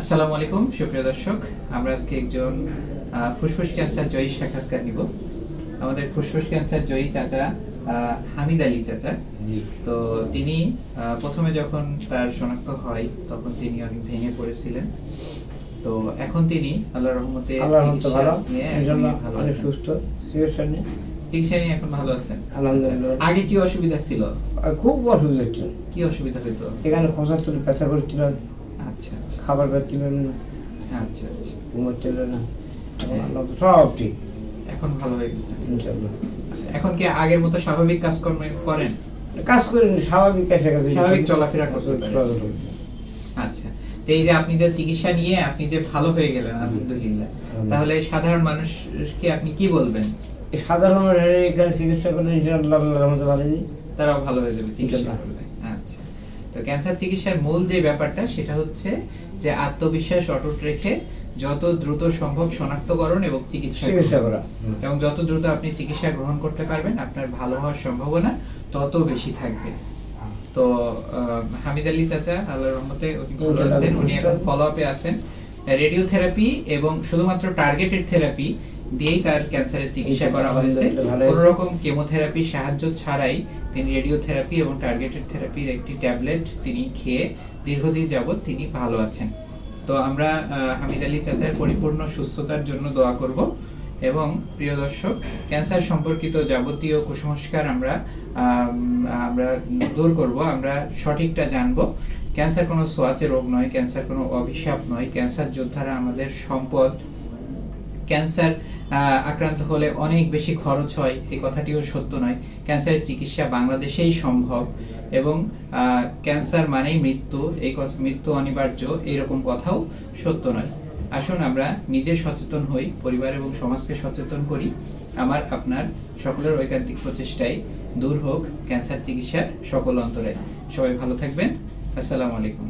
আসসালামু আলাইকুম সুপ্রিয় দর্শক। আমরা আজকে একজন ফুসফুস ক্যান্সার জয়ী সাক্ষাৎকার নিব। আমাদের ফুসফুস ক্যান্সার জয়ী চাচা হামিদ আলী চাচা। তো তিনি প্রথমে যখন তার শনাক্ত হয় তখন তিনি অনেক ভেঙে পড়েছিলেন। তো এখন তিনি আল্লাহর রহমতে চিকিৎসা নিয়ে এখন ভালো আছেন। সুস্থ চিকিৎসা নিয়ে। চিকিৎসা নিয়ে এখন ভালো আছেন? আলহামদুলিল্লাহ। আচ্ছা, আগে কি অসুবিধা ছিল? আর খুব অসুবিধা হচ্ছিল কি অসুবিধা হইতো? এখানে খসা তুলে ব্যথা করছিল আচ্ছা আচ্ছা। খাবার না? আচ্ছা আচ্ছা। ঘুমাচ্ছিল না? হ্যাঁ। তো সব ঠিক। এখন ভালো হয়ে গেছে। ইনশাল্লাহ আচ্ছা, এখন কি আগের মতো স্বাভাবিক কাজকর্ম করেন? কাজ করি স্বাভাবিক স্বাভাবিক চলাফেরা করতে। আচ্ছা তো এই যে আপনি যে চিকিৎসা নিয়ে আপনি যে ভালো হয়ে গেলেন আলহামদুলিল্লাহ। তাহলে সাধারণ মানুষকে আপনি কি বলবেন? সাধারণ মানুষের এখানে চিকিৎসা করলে আল্লাহর রহমতে ভালো তারাও ভালো হয়ে যাবে চিকিৎসা করলে। তো ক্যান্সার চিকিৎসার মূল যে ব্যাপারটা সেটা হচ্ছে যে আত্মবিশ্বাস অটুট রেখে যত দ্রুত সম্ভব শনাক্তকরণ এবং চিকিৎসা চিকিৎসা করা। এবং যত দ্রুত আপনি চিকিৎসা গ্রহণ করতে পারবেন আপনার ভালো হওয়ার সম্ভাবনা তত বেশি থাকবে। তো হামিদ আলী চাচা আল্লাহর রহমতে উনি ভালো আছেন উনি এখন ফলো আপে আছেন। রেডিওথেরাপি এবং শুধুমাত্র টার্গেটেড থেরাপি দিয়েই তার ক্যান্সারের চিকিৎসা করা হয়েছে। কোনো রকম কেমোথেরাপি সাহায্য ছাড়াই তিনি রেডিওথেরাপি এবং টার্গেটেড থেরাপির একটি ট্যাবলেট তিনি খেয়ে দীর্ঘদিন যাবৎ তিনি ভালো আছেন। তো আমরা হামিদ আলী চাচার পরিপূর্ণ সুস্থতার জন্য দোয়া করব এবং প্রিয় দর্শক ক্যান্সার সম্পর্কিত যাবতীয় কুসংস্কার আমরা আম, আমরা দূর করব আমরা সঠিকটা জানব। ক্যান্সার কোনো সোয়াচে রোগ নয় ক্যান্সার কোনো অভিশাপ নয়। ক্যান্সার যোদ্ধারা আমাদের সম্পদ ক্যান্সার আক্রান্ত হলে অনেক বেশি খরচ হয়। এই কথাটিও সত্য নয়। ক্যান্সারের চিকিৎসা বাংলাদেশেই সম্ভব এবং ক্যান্সার মানেই মৃত্যু। এই মৃত্যু অনিবার্য। এরকম কথাও সত্য নয়। আসুন আমরা নিজে সচেতন হই, পরিবার এবং সমাজকে সচেতন করি। আমার, আপনার সকলের ঐকান্তিক প্রচেষ্টায় দূর হোক। ক্যান্সার চিকিৎসার সকল অন্তরে। সবাই ভালো থাকবেন। আসসালামু আলাইকুম।